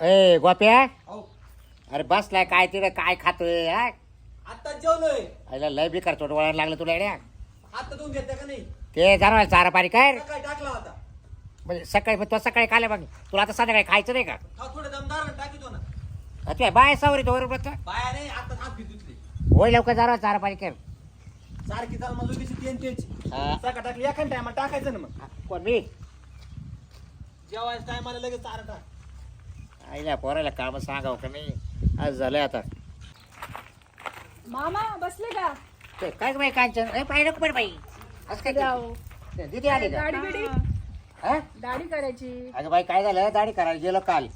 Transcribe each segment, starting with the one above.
ए गोप्या? अहो अरे बसलाय काय तिकडे काय खातोय? हा? आता जेवलोय. आईला लय बिकार चोट वळायला लागलं तुला येड्या. आता दोन घेता का नाही? ते जाणार चारा पाणी काय रे? काय टाकला होता. म्हणजे सकाळी मग तो सकाळी खाले मग तुला आता संध्याकाळी खायचं नाही का? हा थोडं दमदार टाकीतो ना. अच्छा बाय सावरी तो बरोबर बाया आता हात. होय लवकर जाणार चारा पाणी कर. सारखी चाल मला तीन हा. सकाळ टाकली एका टायमा टाकायचं ना मग. कोण मी? जेवायच्या टायमाला लगेच चारा टाक. आईला पोरायला काम सांगावं का नाही? आज झालंय आता. मामा बसले का? ते काय बाई कांचन? ए पाहिजे नको पण बाई. असं काय जाऊ. दिदी आली का? दाढी बिडी हा? दाढी करायची. अगं बाई काय झालं? दाढी करायला गेलो काल.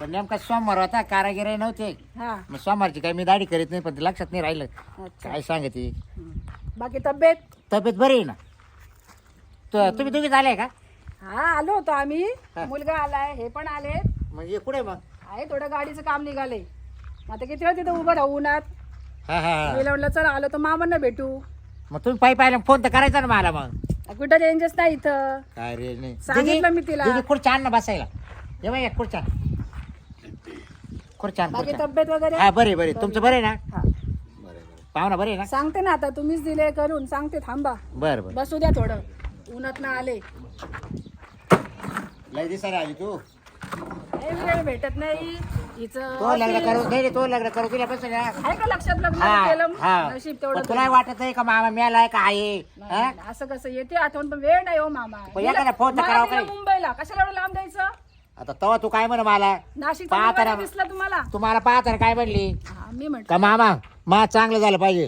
पण नेमका सोमवार होता कारागिरी नव्हते. हा. मग सोमवारची काय मी दाढी करीत नाही पण ते लक्षात नाही राहिलं. अच्छा. काय सांगते. बाकी तब्येत? तब्येत बरी आहे ना? तो तुम्ही दोघी झाले का? हा आलो होतो आम्ही. मुलगा आलाय हे पण आले म्हणजे कुठे मग? आहे थोडं गाडीचं काम निघाले आता किती वेळ तिथं उभं राहू उन्हात? हा हा हा. मी म्हणलं चला आलो तर मामांना भेटू. मग तुम्ही पायी पाहिलं फोन तर करायचा ना मला मग. कुठं चेंजेस नाही इथं. काय रे नाही. सांगितलं मी तिला. दीदी खुर्च्या आण ना बसायला. ये बाई खुर्च्या खुर्च्या आण, बाकी खुर्च्या तब्येत वगैरे? हा बरे बरे तुमचं बरं ना? हा. पाहुणा बरे ना? सांगते ना आता तुम्हीच दिले करून सांगते थांबा. बरं बरं. बसू द्या थोडं. उन्हात ना आले. लय दिसायला आली तू. वेळ भेटत नाही. हिचं तो लग्न. करू नाही रे, तो लग्न करू तुला बस आहे का लक्षात लग्न हा केलं? हा. नशीब पण तेवढं तुला वाटत नाही का मामा मेलाय का आहे? हा? नाही, असं कसं येते आठवण पण वेळ नाही हो मामा. पण फोन तर मला करावं दिलं काही. मुंबईला. कशाला एवढं लांब द्यायचं आता तवा तू काय म्हण मला? नाशिक पाहता ना. दिसला तुम्हाला? तुम्हाला पाहता काय म्हणली? हा मी म्हंटल. का मामा मा चांगलं झालं पाहिजे.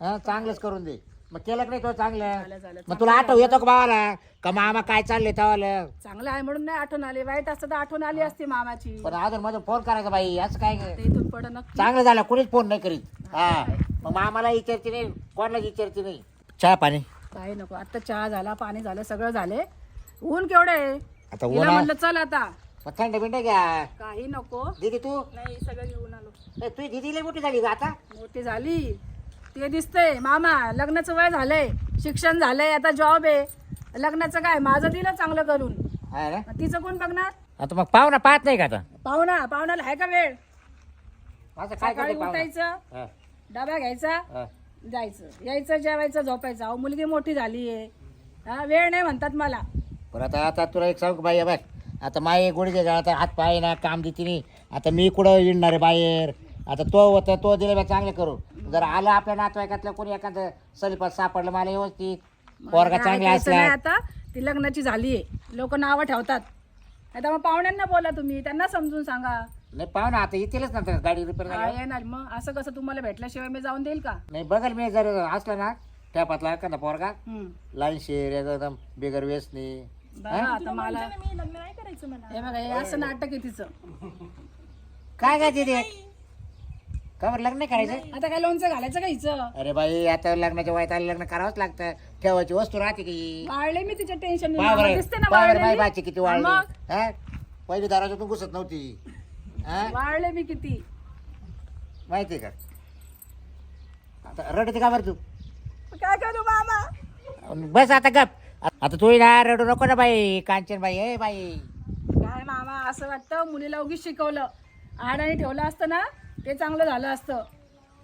हा चांगलंच करून दे. मग केलं का नाही तो चांगलं? झालं. मग तुला आठव येतो का भावाला का मामा काय चाललंय तवाला? चांगलं आहे म्हणून नाही आठवण आली. वाईट असतं तर आठवण आली असती मामाची. पण अजून मध्ये फोन करायचा बाई असं काय? ग? ते इथून पड नक्की. चांगलं झालं कोणीच फोन नाही करीत. हा. मग मामाला विचारते नाही कोणाला विचारते नाही. चहा पाणी? काही नको. आता चहा झाला पाणी झालं सगळं झाले. ऊन केवढं आहे? आता ऊन म्हणलं चल आता. मग थंड बिंड घ्या. काही नको. दीदी तू? नाही सगळं घेऊन आलो. ए, तुझी दीदी लई मोठी झाली का आता? मोठी झाली. ते दिसतंय. मामा लग्नाचं वय झालंय. शिक्षण झालंय. आता जॉब आहे. लग्नाचं काय? माझं दिलं चांगलं करून. हा ना? तिचं कोण बघणार? आता मग पाहुणा पाहत नाही का आता? पाहुणा पाहुणाला आहे का वेळ? असं काय सकाळी करते पाहुणा? उठायचं हा, डबा घ्यायचा हा. जायचं. यायचं जेवायचं झोपायचं. अहो मुलगी मोठी झाली आहे. हा वेळ नाही म्हणतात मला. पण आता आता तुला एक सांगू बाई? बघ आता माये गोडी आता हात पाय ना काम देते नाही आता मी कुठं येणार आहे बाहेर? आता तो होता तो दिला बा चांगलं करू जर आलं आपल्या नातवाईकातलं कोणी एखादं सलीपात सापडलं मला व्यवस्थित पोरगा मला चांगला ऐकायचं नाही असला आता ती लग्नाची झाली आहे लोक नावं ठेवतात. आता मग पाहुण्यांना बोला तुम्ही त्यांना समजून सांगा. नाही पाहू ना आता येतीलच ना गाडी रिपेअर हा, येणार? मग असं कसं तुम्हाला भेटल्याशिवाय मी जाऊन देईल का? नाही बघल मी जर असला ना ठेपातला एखादा पोरगा हम्म. लाईन शेर एकदम बिगर बघा आता मला हे बघा हे असं नाटक आहे तिचं. काय काय तिथे? का बरं लग्न नाही. करायचं आता काय लोणचं घालायचं का हिचं? अरे बाई आता लग्नाच्या वयात आलं लग्न करावंच लागतं. ठेवायची वस्तू राहते की. वाळले मी तिच्या टेन्शन पहा बरं, दिसते ना पहा बरं बाई वाळलेली? बाची किती वाळली मग? हा? पहिली दारातून घुसत नव्हती. हा? वाळले मी किती? माहिती का? आता रडते का बरं तू? काय करू मामा बस आता गप. आता तू ना रडू नको ना बाई कांचन बाई ए बाई. काय मामा असं वाटतं मुलीला उगीच शिकवलं. आडाने ठेवलं असतं ना ते चांगलं झालं असतं.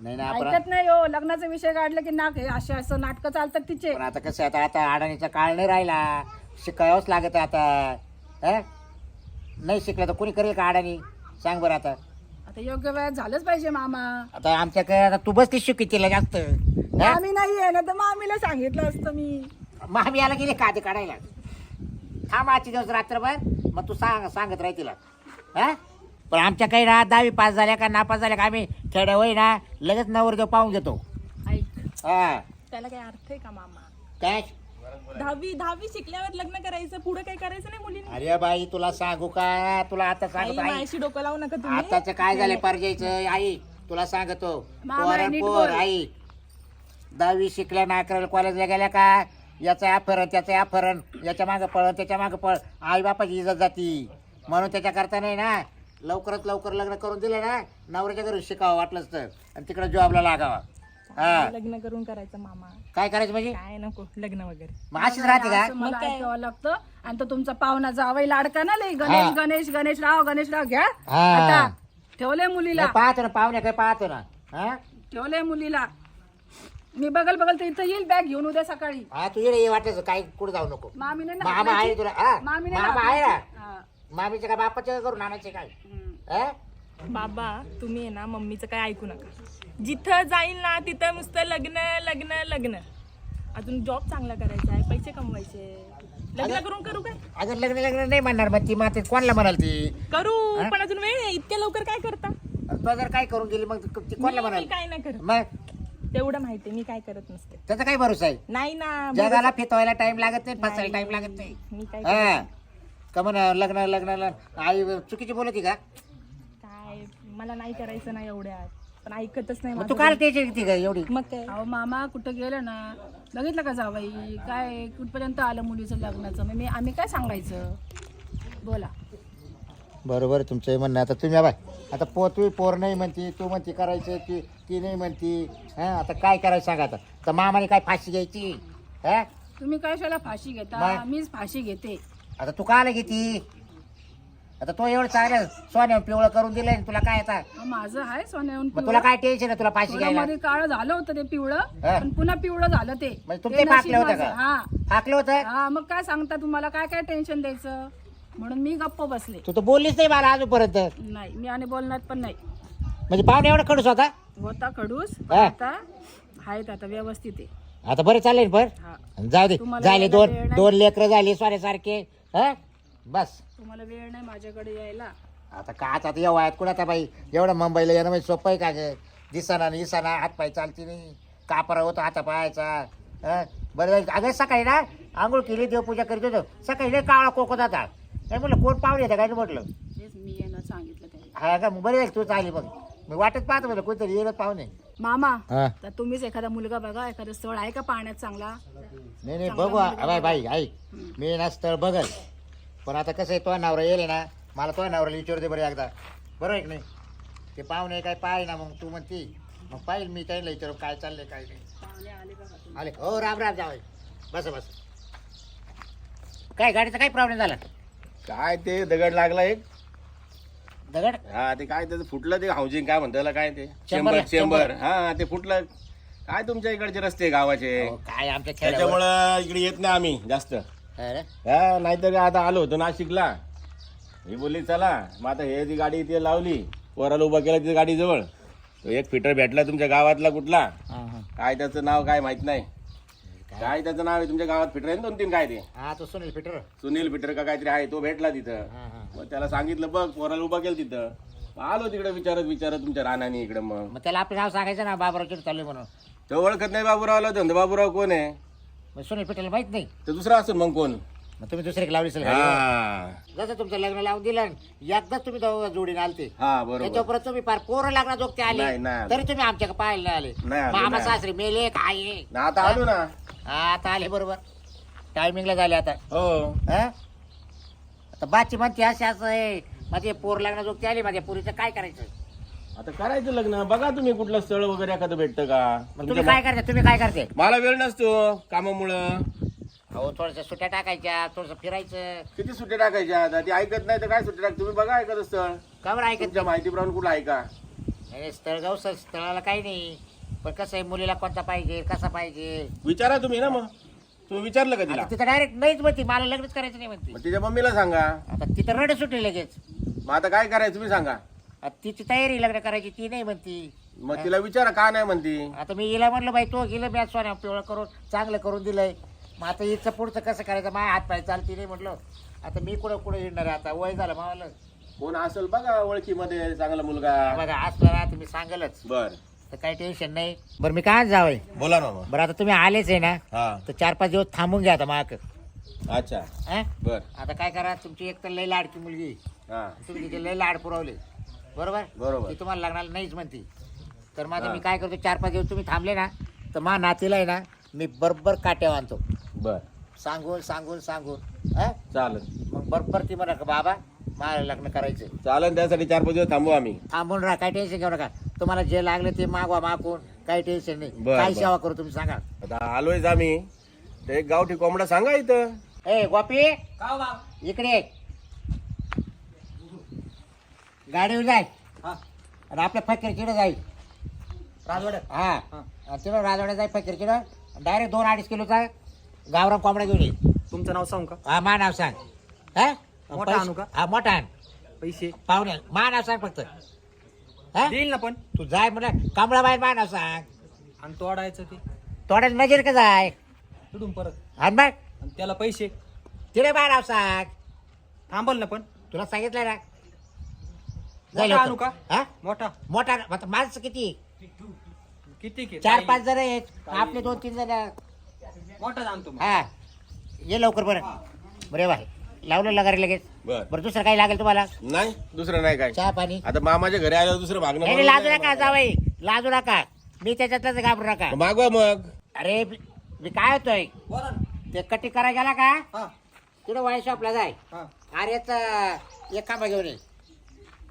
नाही ना आपण ऐकत नाही हो लग्नाचा विषय काढला की नाक हे असे असं नाटकं चालतात तिचे. पण आता कसं आता आता अडाणीचा काळ नाही राहिला. शिकावंच लागत आता. हा? नाही शिकलं तर कोणी करेल का अडाणी? सांग बरं आता. आता योग्य वेळात झालंच पाहिजे मामा. आता आमच्याकडे आता तू बसली शिकी तिला जास्त. हा? आम्ही नाही आहे ना तर मामीला सांगितलं असतं मी. मामी याला गेले काते काढायला? थांब आजचे दिवस रात्रभर मग तू सांग सांगत राह तिला. हा? पण आमच्या काही ना दहावी पास झाल्या का नापास झाल्या का आम्ही खेड्या होई ना लगेच नवरदेव पाहून घेतो. ऐक. हा. त्याला काही अर्थ आहे का मामा? काय? दहावी दहावी शिकल्यावर लग्न करायचं पुढे काही करायचं नाही मुलींनी? अरे बाई तुला सांगू का? तुला आता आई सांगतो आई. माझ्याशी डोकं लावू नका तुम्ही. आताच काय झालंय परजायचं आई तुला सांगतो. मामा, पोरण नीट पोर बोल. आई. दहावी शिकल्या ना अकरावी कॉलेजला गेल्या का? याचं अफरण त्याचं अफरण याच्या मागं पळ त्याच्या मागं पळ. आई बापाची इज्जत जाती. म्हणून त्याच्या करता नाही ना? लवकरात लवकर लग्न करून दिलं ना नवऱ्याच्या घरी शिकावं वाटलंच तर. आणि तिकडे जॉबला लागावा. हा. लग्न करून करायचं मामा. काय करायचं म्हणजे? काय नको लग्न वगैरे. मग अशीच राहते का? असं मला मग काय? ऐकावं लागतं. आणि तो तुमचा पाहुणा जावई लाडका ना लई. गणेश हा. गणेश गणेश राव गणेश राव घ्या. हा. आता ठेवलंय मुलीला. नाही, पाहतो ना पाहुणे काय पाहतो ना. हा? ठेवलंय मुलीला. मी बगल बगल तर इथं येईल बॅग घेऊन उद्या सकाळी. हा तू ये वाटायचं काय कुठे जाऊ नको. मामीने मामा आहे. तुला. हा. मामीने मामा आहे ना. हा. मामीचे काय बापाचे करून आणायचे काय? बाबा तुम्ही आहे ना मम्मीचं काय ऐकू नका. जिथं जाईल ना तिथं नुसतं लग्न लग्न लग्न. अजून जॉब चांगला करायचा आहे पैसे कमवायचे. लग्न करून करू काय? अगं लग्न लग्न नाही म्हणणार मग ती माते. कोणाला म्हणाल ती? करू? पण अजून वेळ आहे. इतक्या लवकर काय करता? तो जर काय करून गेली मग ती कोणाला मी- म्हणाल? मी काय नाही करत. मग? तेवढं माहिती मी काय करत नसते. त्याचा काय भरोसा आहे? नाही ना जगाला फितवायला टाइम लागत नाही फसायला टाइम लागत नाही. मी काय हा? का म्हण लग्न लग्नाला आई चुकीची बोलती का? काय मला नाही करायचं ना एवढ्यात. पण ऐकतच नाही मग तू माझं. काल त्याची येते का एवढी? मग काय? अहो मामा कुठं गेलं ना? बघितलं का जावाई? काय कुठपर्यंत आलं मुलीचं लग्नाचं? मग मी आम्ही काय सांगायचं? बोला. बरोबर आहे तुमचं हे म्हणणं. आता तुम्ही बाय. आता पो तू पोर नाही म्हणती तू म्हणती करायचं ती ती नाही म्हणती. हा आता काय करायचं सांगा आता. तर मामाने काय फाशी घ्यायची? हा? तुम्ही कशाला फाशी घेता? मीच फाशी घेते. आता तू काला घेती? आता तो एवढं चांगलं सोन्या पिवळं करून दिलंय तुला काय आता? माझं आहे सोन्याहून मग तुला काय टेन्शन आहे? तुला फाशी घ्यायला? मध्ये काळ झालं होतं ते पिवळं हा. पण पुन्हा पिवळं झालं ते. म्हणजे ते नशीब फाकले होते माझं. का? हा. हाकलं होतं? हा मग काय सांगता तुम्हाला? काय काय टेन्शन द्यायचं? म्हणून मी गप्प बसले. तू तर बोललीच नाही मला अजूनपर्यंत. नाही मी आणि बोलणार पण नाही. म्हणजे पाहुणे एवढं खडूस होता? होता खडूस हा. आता आहेत आता व्यवस्थित आहे. आता बरं चालेल बर? हा. जाऊ दे. तुम्हाला झाले यायला दोन वेळ नाही? दोन लेकरं झाली सोन्यासारखे. हा? बस. तुम्हाला वेळ नाही माझ्याकडे यायला. आता का आता या वयात कुठं आता बाई? एवढं मुंबईला येणं म्हणजे सोपं आहे का ग? दिसाना आणि इसाना हात पाय चालती नाही. कापरा होतो हाता पायाचा हं? बरं झालं. अगं सकाळी ना आंघोळ केली देवपूजा करीत होतो. सकाळी लय काळा कोकत होता. नाही म्हटलं कोण पाहुणे येतं काय म्हटलं? तेच मी यांना सांगितलं त्याने हा का मग बरं झालं तू चाली मग मी वाटत पाहतो म्हटलं कोणतरी येईल पाहुणे. मामा हा. तर तुम्हीच एखादा मुलगा बघा एखादं स्थळ आहे का पाण्यात चांगला? नाही नाही बघू बाई बाई ऐक. मी ना स्थळ बघल. पण आता कसं आहे तो नवरा येईल ना मला तो नवऱ्याला विचारू दे बरं एकदा. बरोबर आहे की नाही? ते पाहुणे काय पाय ना मग तू म्हणती. मग पाहिजे मी त्यांना विचारू काय चाललंय काय नाही. आले हो राम राम जावय बस बस. काय गाडीचा काय प्रॉब्लेम झाला? काय ते दगड लागला एक. दगड? हा ते काय त्याचं फुटलं ते हाऊसिंग काय म्हणतात काय ते? चेंबर चेंबर हा ते फुटलं. काय तुमच्या इकडचे रस्ते गावाचे? अहो, काय आमच्या खेड्यावर? त्याच्यामुळं इकडे येत नाही आम्ही जास्त. अरे, हा नाहीतर आता आलो होतो नाशिकला. ही बोलली चला मग आता हे जी गाडी इथे लावली वराला उभा केला तिथे गाडी जवळ. तो एक फिटर भेटला तुमच्या गावातला कुठला? हा, हा. काय त्याचं नाव काय माहीत नाही. काय? त्याचं नाव आहे? तुमच्या गावात फिटर आहे ना दोन तीन काय ते? हा तो सुनील पीटर सुनील फिटर का काहीतरी आहे तो भेटला तिथं. मग त्याला सांगितलं बघ पोराला उभा केलं तिथं. आलो तिकडे विचारत विचारत तुमच्या रानानी इकडं मग. मग त्याला आपलं नाव सांगायचं ना बाबराव चालू म्हणून. तो ओळखत नाही बाबूरावला धंदा बाबूराव कोण आहे? मग सुनील पीटरला माहीत नाही. तर दुसरा असेल मग कोण? मग तुम्ही दुसरे लावली असेल गाडी. हा जसं तुमचं लग्न लावून दिलं एकदाच तुम्ही दोघं जोडीने आलते. हा बरोबर. तुम्ही फार पोरं लागणार जोगते आले. नाही, नाही आले. तरी तुम्ही आमच्या पाहायला नाही आले. नाही आले, मामा नाही सासरे मेले काय आहे? ना आता आलो ना. हा, आता आले बरोबर. टायमिंगला झाले आता. हो. हा? आता बाची म्हणते असे असं आहे. माझे पोर लागणार जोगते आले माझ्या पोरीचं काय करायचं? आता करायचं लग्न. बघा तुम्ही कुठलं स्थळ वगैरे एखादं भेटतं का? तुमच्या तुम्ही काय करते? तुम्ही काय करते? मला वेळ नसतो कामामुळं. अहो थोडस सुट्या टाकायच्या थोडस फिरायचं. किती सुट्ट्या टाकायच्या? आता ती ऐकत नाही तर काय सुट्ट्या टाक तुम्ही बघा एखादं स्थळ. का बरं ऐकत तुमच्या माहितीप्रमाणे कुठं ऐका नाही स्थळ गाव स्थळाला काही नाही. पण कसं आहे मुलीला कोणता पाहिजे कसा पाहिजे? विचारा तुम्ही ना मग. तुम्ही विचारलं का तिला? तिथं डायरेक्ट नाहीच म्हणते मला लग्नच करायचं नाही म्हणते. मग तिच्या मम्मीला सांगा. आता तिथं रड सुटली लगेच. मग आता काय करायचं तुम्ही सांगा. आता तिची तयारी लग्न करायची ती नाही म्हणती. मग तिला विचारा का नाही म्हणती? आता मी हिला म्हटलं बाई तो गेलं मी सोन्या पिवळं करून चांगलं करून दिलंय. मग आता हिचं पुढचं कसं करायचं? माझ्या हात पाय चालती नाही म्हटलं आता मी कुठं कुठं येणार आहे? आता वय झालं मावाला. कोण असेल बघा ओळखीमध्ये चांगला मुलगा. बघा असलं ना तुम्ही सांगलच. बर. तर काही टेन्शन नाही. बरं मी काय जावंय? बोला ना मग. बरं आता तुम्ही आलेच आहे ना हा. तर चार पाच दिवस थांबून घ्या आता माक अच्छा. बर. आता काय करा तुमची एक तर लय लाडकी मुलगी. हा. तुम्ही तिचे लय लाड पुरवले. बरोबर? बरोबर. ती तुम्हाला लग्नाला नाहीच म्हणती. तर मग आता. मी काय करतो चार पाच दिवस तुम्ही थांबले ना तर मा नातीला आहे ना मी बरोबर काट्या आणतो बर. सांगून सांगून सांगून हा? चालेल. मग बरोबर ती म्हणा का बाबा मला लग्न करायचं चालेल त्यासाठी चार पाच दिवस थांबू आम्ही. थांबून राहा काय टेन्शन घेऊ नका. तुम्हाला जे लागलं ते मागवा मागून काही टेन्शन नाही. बरं, काय बरं. सेवा करू तुम्ही सांगा. आता आलोयच आम्ही. ते एक गावठी कोंबडा सांगा इथं. ए गोपी. का बा इकडे ये. गाडीवर जाय. हा. आणि आपल्या फकीर चिडे जाईल राजवाड्यात? हा. हा. तिथं राजवाड्यात जाय फकीर चिडं डायरेक्ट दोन अडीच किलोचा गावरान कोंबडा घेऊन ये. तुमचं नाव सांगू का? हा मा नाव सांग. हा? मोठा आणू का? हा मोठा आण. पैसे. पाहुणे मा नाव सांग फक्त. हा? देईल ना पण. तू जाय म्हणा कमळा बाई मा नाव सांग. आणि तोडायचं ते. थोड्या नजर का जाय तिथून परत. आणि आणि त्याला पैसे. मा नाव सांग. थांबल ना पण. तुला सांगितलं ना. मोठा आणू का? हा? मोठा. मोठा आता माणसं किती? किती के? चार पाच जण आहेत. आपले दोन तीन जण. मोठा आणतो मग. हा. ये लवकर बरं. बरे बाय लावलं लगारी लगेच. बर. बरं दुसरं काही लागेल तुम्हाला? नाही दुसरं नाही काय. चहा पाणी? आता मामाच्या घरी आल्यावर दुसरं नाही, मागणं नाही, लाजू नका जावई. लाजू नका. मी त्याच्यातलं घाबरू नका. मागवा मग. अरे मी काय होतोय? बोला ना. ते कटी करायला गेला का? हा. तिकडे वाय शॉपला जाय. हा. अरेच एक कामा घेऊन ये.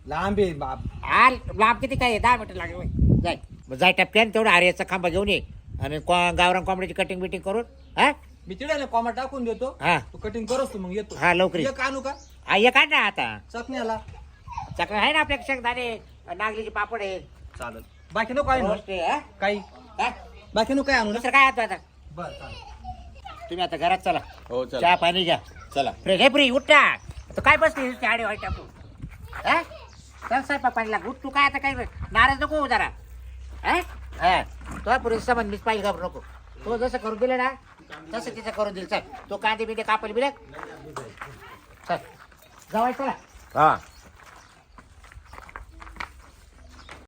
लांब आहे बाप. आ लांब किती काय आहे? दहा मिनिटं लागेल होय. जाय. मग जाय टपक्यान तेवढं आर्याचा खांबा घेऊन ये. आणि को- गावरान कोंबडीची कटिंग बिटिंग करून हा? मी तिथे ना कॉमा टाकून देतो. हा. तू कटिंग करस तू मग येतो. हा, लवकर. ये. एक आणू का? हा ये काढ ना आता. चकण्याला. सकाळ आहे ना आपल्या शेंगदाणे नागलीचे पापड आहे चालेल. बाकी नको ना रोस्ट आहे, हा? काही. हा? बाकी नको काय आणू ना. दुसरं काय आणतो आता? बरं चालेल. तुम्ही आता घरात चला. हो चला. चहा पाणी घ्या. चला. फ्रे घे फ्री उठा. तू काय बसली नुसती आडे वाईट टाकू हा? चल स्वयंपाक पाणी लाग. उठ तू काय आता काय नाराज नको होऊ जरा. हा? हा. तो पुढे समज मीच पाहिजे घाबरू नको. तो जसं करून दिलं ना तसं तिचं करून दिलं चल. तो कांदे बिंदे कापले बिले चल जवळ चला. हा.